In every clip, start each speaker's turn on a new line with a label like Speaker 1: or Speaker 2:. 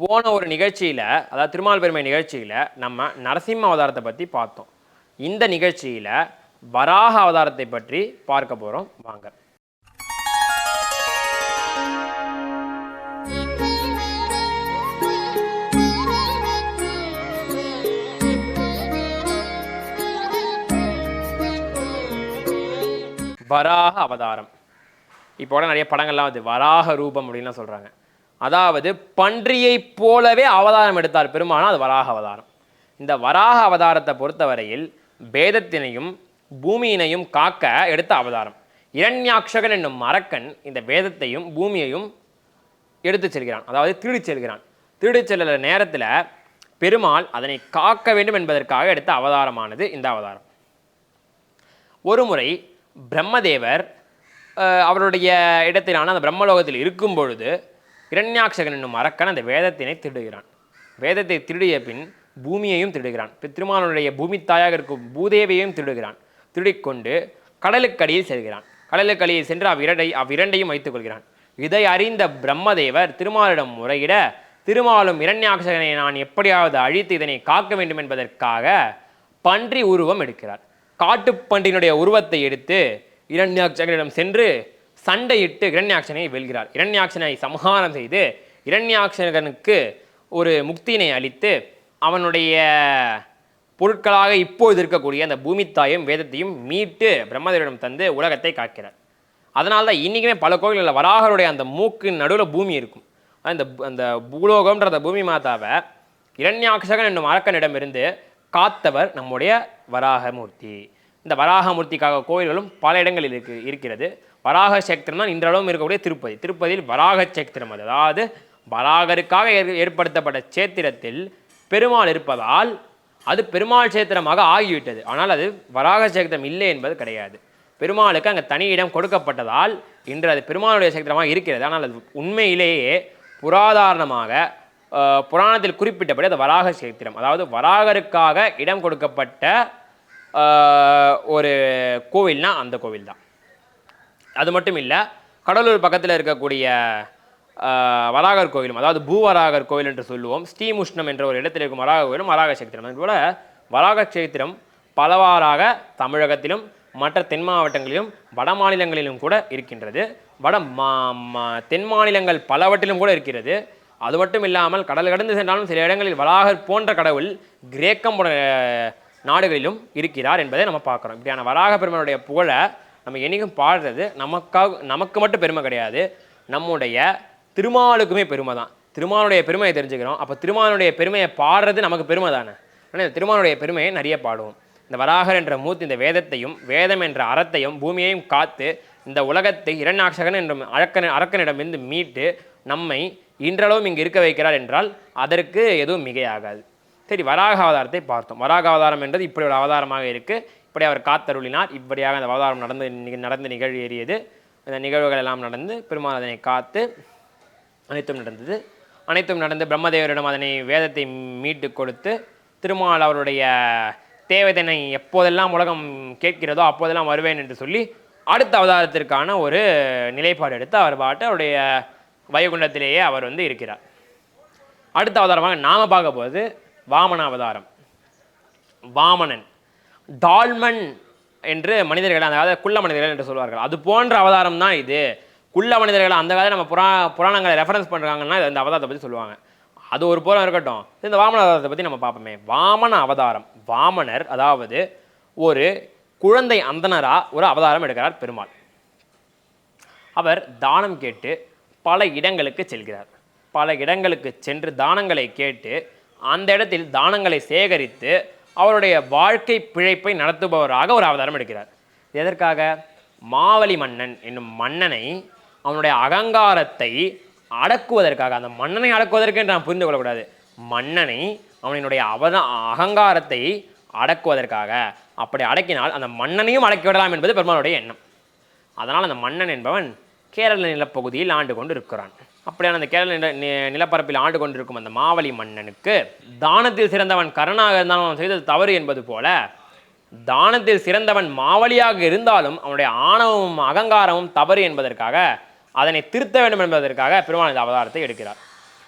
Speaker 1: போன ஒரு நிகழ்ச்சியில் அதாவது திருமால் பெருமை நிகழ்ச்சியில் நம்ம நரசிம்ம அவதாரத்தை பற்றி பார்த்தோம். இந்த நிகழ்ச்சியில் வராக அவதாரத்தை பற்றி பார்க்க போகிறோம் வாங்க. வராக அவதாரம். இப்போ நிறைய படங்கள்லாம் வந்து வராக ரூபம் அப்படின்லாம் சொல்கிறாங்க அதாவது பன்றியைப் போலவே அவதாரம் எடுத்தார் பெருமானா அது வராக அவதாரம். இந்த வராக அவதாரத்தை பொறுத்தவரையில் வேதத்தினையும் பூமியினையும் காக்க எடுத்த அவதாரம். இரண்யாக்ஷகன் என்னும் மரக்கன் இந்த வேதத்தையும் பூமியையும் எடுத்து செல்கிறான் அதாவது திருடி செல்கிறான். திருடி செல்லுற நேரத்தில் பெருமாள் அதனை காக்க வேண்டும் என்பதற்காக எடுத்த அவதாரமானது இந்த அவதாரம். ஒருமுறை பிரம்மதேவர் அவருடைய இடத்திலான அந்த பிரம்மலோகத்தில் இருக்கும் பொழுது இரண்யாட்சகன் என்னும் அரக்கன் அந்த வேதத்தினை திருடுகிறான். வேதத்தை திருடிய பின் பூமியையும் திருடுகிறான். பின் திருமாலனுடைய பூமி தாயாக இருக்கும் பூதேவியையும் திருடுகிறான். திருடிக்கொண்டு கடலுக்கடியில் செல்கிறான். கடலுக்கடியில் சென்று அவ்விரண்டை அவ்விரண்டையும் வைத்துக் கொள்கிறான். இதை அறிந்த பிரம்மதேவர் திருமாலிடம் முறையிட திருமாலும் இரண்யாட்சகனை நான் எப்படியாவது அழித்து இதனை காக்க வேண்டும் என்பதற்காக பன்றி உருவம் எடுக்கிறார். காட்டுப்பன்றியினுடைய உருவத்தை எடுத்து இரண்யாட்சகனிடம் சென்று சண்டையிட்டு இரண்யாட்சனை வெல்கிறார். இரண்யாட்சனை சமஹாரம் செய்து இரண்யாட்சகனுக்கு ஒரு முக்தியினை அளித்து அவனுடைய பொருட்களாக இப்போது இருக்கக்கூடிய அந்த பூமித்தாயும் வேதத்தையும் மீட்டு பிரம்மதேவரிடம் தந்து உலகத்தை காக்கிறார். அதனால தான் இன்றைக்குமே பல கோவில்களில் வராகருடைய அந்த மூக்கின் நடுவில் பூமி இருக்கும். அந்த அந்த பூலோகம்ன்ற அந்த பூமி மாதாவை இரண்யாட்சகன் என்னும் அரக்கனிடமிருந்து காத்தவர் நம்முடைய வராகமூர்த்தி. இந்த வராகமூர்த்திக்காக கோயில்களும் பல இடங்களில் இருக்கு இருக்கிறது. வராக சேத்திரம் தான் இன்றளவும் இருக்கக்கூடிய திருப்பதி. திருப்பதியில் வராக சேத்திரம் அதாவது வராகருக்காக ஏற்படுத்தப்பட்ட சேத்திரத்தில் பெருமாள் இருப்பதால் அது பெருமாள் சேத்திரமாக ஆகிவிட்டது. ஆனால் அது வராக சேத்திரம் இல்லை என்பது கிடையாது. பெருமாளுக்கு அங்கே தனி இடம் கொடுக்கப்பட்டதால் இன்று அது பெருமாளுடைய சேத்திரமாக இருக்கிறது. ஆனால் அது உண்மையிலேயே புராதாரணமாக புராணத்தில் குறிப்பிட்டபடி அது வராக சேத்திரம் அதாவது வராகருக்காக இடம் கொடுக்கப்பட்ட ஒரு கோவில்னா அந்த கோவில் தான் அது மட்டும் இல்லை கடலூர் பக்கத்தில் இருக்கக்கூடிய வராகர் கோவிலும் அதாவது பூவராகர் கோவில் என்று சொல்லுவோம் ஸ்ரீமுஷ்ணம் என்ற ஒரு இடத்தில் இருக்கும் வராக கோவிலும் வராக சேத்திரம் அதுபோல வராக சேத்திரம் பலவாறாக தமிழகத்திலும் மற்ற தென் மாவட்டங்களிலும் வட மாநிலங்களிலும் கூட இருக்கின்றது. வட மா மா- தென் மாநிலங்கள் பலவற்றிலும் கூட இருக்கிறது. அது மட்டும் இல்லாமல் கடல் கடந்து சென்றாலும் சில இடங்களில் வராகர் போன்ற கடவுள் கிரேக்கம் நாடுகளிலும் இருக்கிறார் என்பதை நம்ம பார்க்குறோம். இப்படியான வராக பெருமானுடைய புகழை நம்ம என்றைக்கும் பாடுறது நமக்காக நமக்கு மட்டும் பெருமை கிடையாது. நம்முடைய திருமாலுக்குமே பெருமை தான். திருமாலுடைய பெருமையை தெரிஞ்சுக்கிறோம். அப்போ திருமாலுடைய பெருமையை பாடுறது நமக்கு பெருமை தானே? ஆனால் இந்த திருமாலுடைய பெருமையை நிறைய பாடுவோம். இந்த வராகர் என்ற மூர்த்தி இந்த வேதத்தையும் வேதம் என்ற அறத்தையும் பூமியையும் காத்து இந்த உலகத்தை இரண்டாட்சகன் என்ற அரக்கன் அரக்கனிடமிருந்து மீட்டு நம்மை இன்றளவும் இங்கு இருக்க வைக்கிறார் என்றால் அதற்கு எதுவும் மிகையாகாது. சரி வராக அவதாரத்தை பார்த்தோம். வராக அவதாரம் என்றது இப்படி ஒரு அவதாரமாக இருக்குது இப்படி அவர் காத்தருளினார். இப்படியாக அந்த அவதாரம் நடந்து நி- நடந்து நிகழ்வேறியது அந்த நிகழ்வுகள் எல்லாம் நடந்து பெருமாள் அதனை காத்து அனைத்தும் நடந்தது. அனைத்தும் நடந்து பிரம்மதேவரிடம் அதனை வேதத்தை மீட்டு கொடுத்து திருமால் அவருடைய தேவதனை எப்போதெல்லாம் உலகம் கேட்கிறதோ அப்போதெல்லாம் வருவேன் என்று சொல்லி அடுத்த அவதாரத்திற்கான ஒரு நிலைப்பாடு எடுத்து அவர் பாட்டு அவருடைய வைகுண்டத்திலேயே அவர் வந்து இருக்கிறார். அடுத்த அவதாரமாக நாம பார்க்க போது வாமன அவதாரம் வாமனன். டால்மன் என்று மனிதர்கள் அந்த காலத்தில் குள்ள மனிதர்கள் என்று சொல்வார்கள். அது போன்ற அவதாரம் தான் இது. குள்ள மனிதர்கள் அந்த காலத்தில் நம்ம புரா புராணங்களை ரெஃபரன்ஸ் பண்ணுறாங்கன்னா இந்த அவதாரத்தை பற்றி சொல்லுவாங்க. அது ஒரு புறம் இருக்கட்டும். இந்த வாமன அவதாரத்தை பற்றி நம்ம பார்ப்போமே. வாமன அவதாரம். வாமனர் அதாவது ஒரு குழந்தை அந்தனரா ஒரு அவதாரம் எடுக்கிறார் பெருமாள். அவர் தானம் கேட்டு பல இடங்களுக்கு செல்கிறார். பல இடங்களுக்கு சென்று தானங்களை கேட்டு அந்த இடத்தில் தானங்களை சேகரித்து அவருடைய வாழ்க்கை பிழைப்பை நடத்துபவராக ஒரு அவதாரம் எடுக்கிறார். எதற்காக? மாவலி மன்னன் என்னும் மன்னனை அவனுடைய அகங்காரத்தை அடக்குவதற்காக. அந்த மன்னனை அடக்குவதற்கு என்று நாம் புரிந்து கொள்ளக்கூடாது. மன்னனை அவனினுடைய அவத அகங்காரத்தை அடக்குவதற்காக. அப்படி அடக்கினால் அந்த மன்னனையும் அடக்கி விடலாம் என்பது பெருமாளுடைய எண்ணம். அதனால் அந்த மன்னன் என்பவன் கேரள நிலப்பகுதியில் ஆண்டு கொண்டு இருக்கிறான் அப்படியான அந்த கேரள நில நி- நிலப்பரப்பில் ஆண்டு கொண்டிருக்கும் அந்த மாவலி மன்னனுக்கு தானத்தில் சிறந்தவன் கரணாக இருந்தாலும் அவன் செய்தது தவறு என்பது போல தானத்தில் சிறந்தவன் மாவலியாக இருந்தாலும் அவனுடைய ஆணவமும் அகங்காரமும் தவறு என்பதற்காக அதனை திருத்த வேண்டும் என்பதற்காக பெருமான் இந்த அவதாரத்தை எடுக்கிறார்.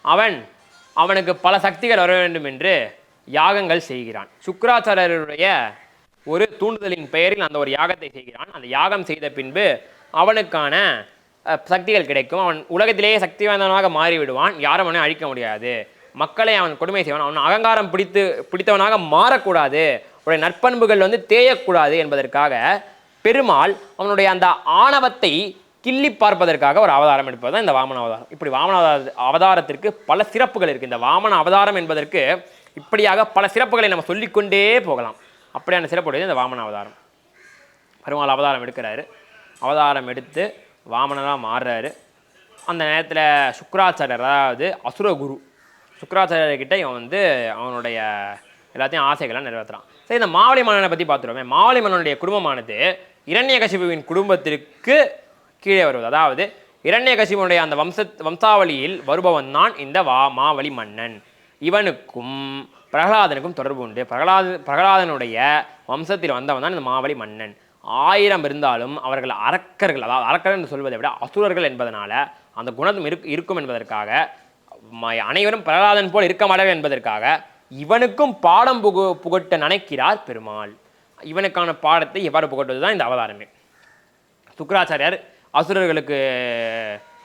Speaker 1: அவன் அவனுக்கு பல சக்திகள் வர வேண்டும் என்று யாகங்கள் செய்கிறான். சுக்கராச்சாரியருடைய ஒரு தூண்டுதலின் பெயரில் அந்த ஒரு யாகத்தை செய்கிறான். அந்த யாகம் செய்த பின்பு அவனுக்கான சக்திகள் கிடைக்கும். அவன் உலகத்திலேயே சக்தி வாய்ந்தவனாக மாறிவிடுவான். யாரும் அவனை அழிக்க முடியாது. மக்களை அவன் கொடுமை செய்வான். அவன் அகங்காரம் பிடித்து பிடித்தவனாக மாறக்கூடாது. அவனுடைய நற்பண்புகள் வந்து தேயக்கூடாது என்பதற்காக பெருமாள் அவனுடைய அந்த ஆணவத்தை கிள்ளி பார்ப்பதற்காக ஒரு அவதாரம் எடுப்பது தான் இந்த வாமன அவதாரம். இப்படி வாமன அவதார அவதாரத்திற்கு பல சிறப்புகள் இருக்குது இந்த வாமன அவதாரம் என்பதற்கு இப்படியாக பல சிறப்புகளை நம்ம சொல்லிக்கொண்டே போகலாம். அப்படியான சிறப்புடையது இந்த வாமன அவதாரம். பெருமாள் அவதாரம் எடுக்கிறாரு. அவதாரம் எடுத்து வாமனராக மாறுறாரு. அந்த நேரத்தில் சுக்கராச்சாரியர் அதாவது அசுரகுரு சுக்கராச்சாரியர்கிட்ட இவன் வந்து அவனுடைய எல்லாத்தையும் ஆசைகள்லாம் நிறைவேற்றுறான் சரி இந்த மாவளி மன்னனை பற்றி பார்த்துருவோமே. மாவளி மன்னனுடைய குடும்பமானது இரண்யகசிபுவின் குடும்பத்திற்கு கீழே வருவது. அதாவது இரண்யகசிபுனுடைய அந்த வம்ச வம்சாவளியில் வருபவன் தான் இந்த வா மாவளி மன்னன். இவனுக்கும் பிரகலாதனுக்கும் தொடர்பு உண்டு. பிரகலாத பிரகலாதனுடைய வம்சத்தில் வந்தவன் தான் இந்த மாவளி மன்னன். ஆயிரம் இருந்தாலும் அவர்கள் அரக்கர்கள் அதாவது அரக்கர் என்று சொல்வதை விட அசுரர்கள் என்பதனால் அந்த குணம் இருக் இருக்கும் என்பதற்காக ம- அனைவரும் பிரகலாதன் போல் இருக்க மாட்டார்கள் என்பதற்காக இவனுக்கும் பாடம் புகு புகட்ட நினைக்கிறார் பெருமாள். இவனுக்கான பாடத்தை எவ்வாறு புகட்டுவது தான் இந்த அவதாரமே. சுக்கராச்சாரியார் அசுரர்களுக்கு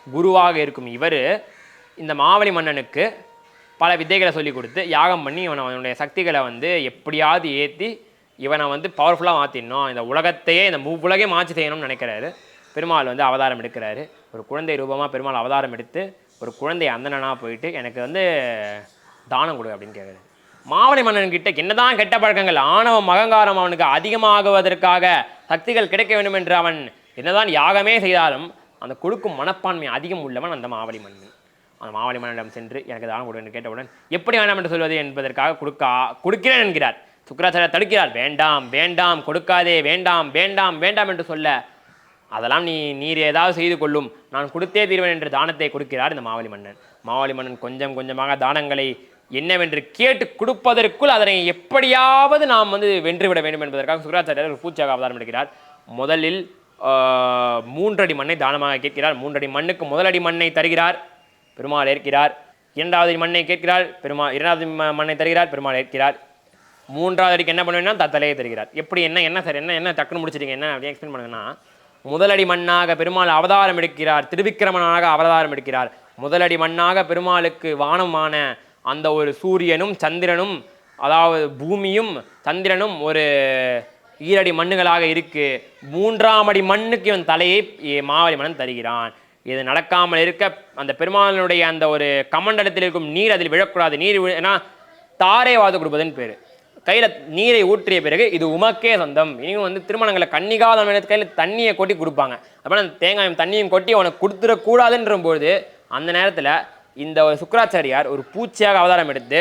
Speaker 1: குருவாக இருக்கும் இவர் இந்த மாவலி மன்னனுக்கு பல வித்தைகளை சொல்லி கொடுத்து யாகம் பண்ணி இவனை அவனுடைய சக்திகளை வந்து எப்படியாவது ஏற்றி இவனை வந்து பவர்ஃபுல்லாக மாற்றிடணும் இந்த உலகத்தையே இந்த மூ உலகே மாற்றி செய்யணும்னு நினைக்கிறாரு. பெருமாள் வந்து அவதாரம் எடுக்கிறாரு. ஒரு குழந்தை ரூபமாக பெருமாள் அவதாரம் எடுத்து ஒரு குழந்தை அந்தனாக போயிட்டு எனக்கு வந்து தானம் கொடு அப்படின்னு கேட்குறாரு மாவளி மன்னன் கிட்ட என்னதான் கெட்ட பழக்கங்கள் ஆணவம் மகங்காரம் அவனுக்கு அதிகமாகுவதற்காக சக்திகள் கிடைக்க வேண்டும் என்று அவன் என்னதான் யாகமே செய்தாலும் அந்த கொடுக்கும் மனப்பான்மை அதிகம் உள்ளவன் அந்த மாவளி மன்னன். அந்த மாவளி மன்னனிடம் சென்று எனக்கு தானம் கொடு என்று கேட்டவுடன் எப்படி வேண்டாம் என்று சொல்வது என்பதற்காக கொடுக்கா கொடுக்கிறேன் என்கிறார். சுக்கராச்சாரியர் தடுக்கிறார். வேண்டாம் வேண்டாம் கொடுக்காதே வேண்டாம் வேண்டாம் வேண்டாம் என்று சொல்ல அதெல்லாம் நீ நீர் ஏதாவது செய்து கொள்ளும். நான் கொடுத்தே தீர்வேன் என்று தானத்தை கொடுக்கிறார் இந்த மாவலி மன்னன். மாவலி மன்னன் கொஞ்சம் கொஞ்சமாக தானங்களை என்னவென்று கேட்டு கொடுப்பதற்குள் அதனை எப்படியாவது நாம் வந்து வென்றுவிட வேண்டும் என்பதற்காக சுக்கராச்சாரியர் ஒரு பூச்சியாக அவதாரம் எடுக்கிறார். முதலில் மூன்றடி மண்ணை தானமாக கேட்கிறார். மூன்றடி மண்ணுக்கு முதலடி மண்ணை தருகிறார். பெருமாள் ஏற்கிறார். இரண்டாவது மண்ணை கேட்கிறார். பெருமாள் இரண்டாவது மண்ணை தருகிறார். பெருமாள் ஏற்கிறார். மூன்றாவது அடிக்கு என்ன பண்ணுவேன்னா தத்தலையை தருகிறார். எப்படி என்ன என்ன சார் என்ன என்ன டக்குன்னு முடிச்சிட்டீங்க என்ன அப்படின்னு எக்ஸ்பிளைன் பண்ணுங்கன்னா முதலடி மண்ணாக பெருமாள் அவதாரம் எடுக்கிறார் திருவிக்கிரமனாக அவதாரம் எடுக்கிறார். முதலடி மண்ணாக பெருமாளுக்கு வானமான அந்த ஒரு சூரியனும் சந்திரனும் அதாவது பூமியும் சந்திரனும் ஒரு ஈரடி மண்ணுகளாக இருக்கு. மூன்றாம் அடி மண்ணுக்கு இவன் தலையை இ- மாவலி மன்னன் தருகிறான். இது நடக்காமல் இருக்க அந்த பெருமாளினுடைய அந்த ஒரு கமண்டலத்தில் இருக்கும் நீர் அதில் விழக்கூடாது. நீர் ஏன்னா தாரே வாது கொடுப்பதுன்னு பேர். கையில் நீரை ஊற்றிய பிறகு இது உமக்கே சொந்தம். இனியும் வந்து திருமணங்களை கன்னிகாத கையில் தண்ணியை கொட்டி கொடுப்பாங்க. அப்புறம் அந்த தேங்காயும் தண்ணியும் கொட்டி அவனுக்கு கொடுத்துடக்கூடாதுன்ற போது அந்த நேரத்தில் இந்த ஒரு சுக்கராச்சாரியார் ஒரு பூச்சியாக அவதாரம் எடுத்து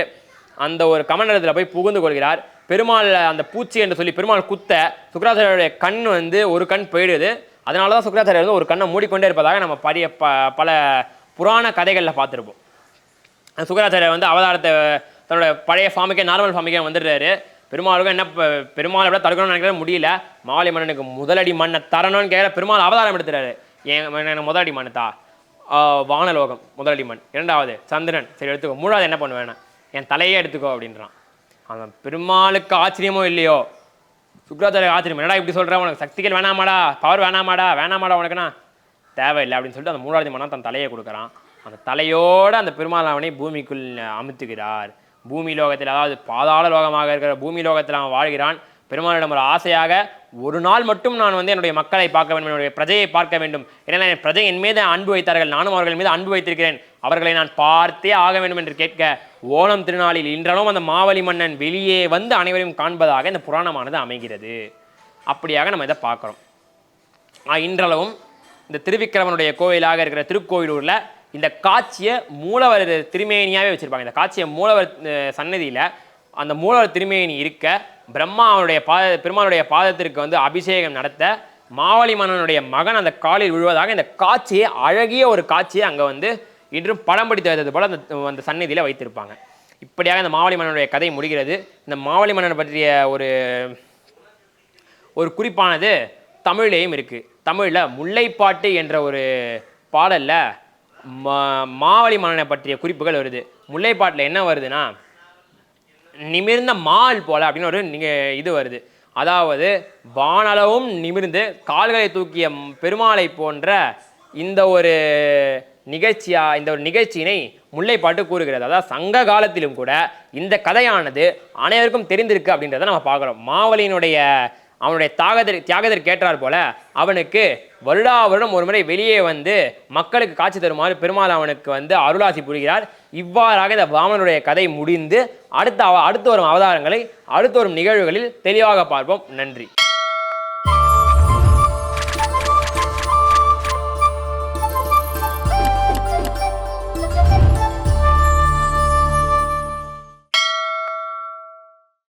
Speaker 1: அந்த ஒரு கமண்டலத்தில் போய் புகுந்து கொள்கிறார். பெருமாள் அந்த பூச்சி என்று சொல்லி பெருமாள் குத்த சுக்கராச்சாரியாருடைய கண் வந்து ஒரு கண் போயிடுது. அதனால தான் சுக்கராச்சாரியார் வந்து ஒரு கண்ணை மூடிக்கொண்டே இருப்பதாக நம்ம பரிய ப பல புராண கதைகளில் பார்த்துருப்போம். அந்த சுக்கராச்சாரியர் வந்து அவதாரத்தை தன்னோட பழைய ஃபார்முக்கே நார்மல் ஃபார்முக்கே வந்துடுறாரு. பெருமாளுக்கும் என்ன பெருமாளை விட தடுக்கணும்னு நினைக்கிற முடியல. மாவளி மன்னனுக்கு முதலடி மண்ணை தரணும்னு கேட்குற பெருமாள் அவதாரம் எடுத்துறாரு என் முதலடி மண்ணு வானலோகம் முதலடி மண் இரண்டாவது சந்திரன். சரி எடுத்துக்கோ. மூணாவது என்ன பண்ணுவேன் என் தலையே எடுத்துக்கோ அப்படின்றான். அவன் பெருமாளுக்கு ஆச்சரியமோ இல்லையோ? சுக்ராச்சாரிய ஆச்சரியம். என்னடா இப்படி சொல்கிறேன் உனக்கு சக்திகள் வேணாமாடா பவர் வேணாமாடா வேணாமாடா உனக்குண்ணா தேவையில்லை அப்படின்னு சொல்லிட்டு அந்த மூணாவது மனம் தன் தலையை கொடுக்குறான். அந்த தலையோட அந்த பெருமாள் அவனை பூமிக்குள் அமுத்துகிறார். பூமி லோகத்தில் அதாவது பாதாள லோகமாக இருக்கிற பூமி லோகத்தில் அவன் வாழ்கிறான். பெருமாளிடம் ஒரு ஆசையாக ஒரு நாள் மட்டும் நான் வந்து என்னுடைய மக்களை பார்க்க வேண்டும் என்னுடைய பிரஜையை பார்க்க வேண்டும். ஏன்னா என் பிரஜை என் மீது அன்பு வைத்தார்கள் நானும் அவர்கள் மீது அன்பு வைத்திருக்கிறேன். அவர்களை நான் பார்த்தே ஆக வேண்டும் என்று கேட்க ஓணம் திருநாளில் இன்றளவும் அந்த மாவலி மன்னன் வெளியே வந்து அனைவரையும் காண்பதாக இந்த புராணமானது அமைகிறது. அப்படியாக நம்ம இதை பார்க்குறோம். இன்றளவும் இந்த திருவிக்கிரமனுடைய கோயிலாக இருக்கிற திருக்கோயிலூரில் இந்த காட்சியை மூலவர் திருமேனியாகவே வச்சுருப்பாங்க. இந்த காட்சியை மூலவர் சன்னதியில் அந்த மூலவர் திருமேனி இருக்க பிரம்மா அவனுடைய பாத பெருமானுடைய பாதத்திற்கு வந்து அபிஷேகம் நடத்த மாவழி மன்னனுடைய மகன் அந்த காலில் விழுவதாக இந்த காட்சியை அழகிய ஒரு காட்சியை அங்கே வந்து இன்றும் படம் பிடித்து வைத்தது போல் அந்த அந்த சன்னதியில் வைத்திருப்பாங்க. இப்படியாக இந்த மாவழி மன்னனுடைய கதை முடிகிறது. இந்த மாவலி மன்னன் பற்றிய ஒரு ஒரு குறிப்பானது தமிழ்லேயும் இருக்குது தமிழில் முல்லைப்பாட்டு என்ற ஒரு பாடலில் மா- மன்னனை பற்றிய குறிப்புகள் வருது. முல்லைப்பாட்டில் என்ன வருதுன்னா நிமிர்ந்த மால் போல அப்படின்னு ஒரு நீங்கள் இது வருது. அதாவது வானளவும் நிமிர்ந்து கால்களை தூக்கிய பெருமாளை போன்ற இந்த ஒரு நிகழ்ச்சியா இந்த ஒரு நிகழ்ச்சியினை முல்லைப்பாட்டு கூறுகிறது. அதாவது சங்க காலத்திலும் கூட இந்த கதையானது அனைவருக்கும் தெரிந்திருக்கு அப்படின்றத நம்ம பார்க்குறோம். மாவலியினுடைய அவனுடைய தாகதர் தியாகதர் கேட்டார் போல அவனுக்கு வருடா வருடம் ஒரு முறை வெளியே வந்து மக்களுக்கு காட்சி தருமாறு பெருமாள் அவனுக்கு வந்து அருளாசி புரிகிறார். இவ்வாறாக இந்த வாமனுடைய கதை முடிந்து அடுத்த அவ- அடுத்து வரும் அவதாரங்களை அடுத்து வரும் நிகழ்வுகளில் தெளிவாக பார்ப்போம். நன்றி.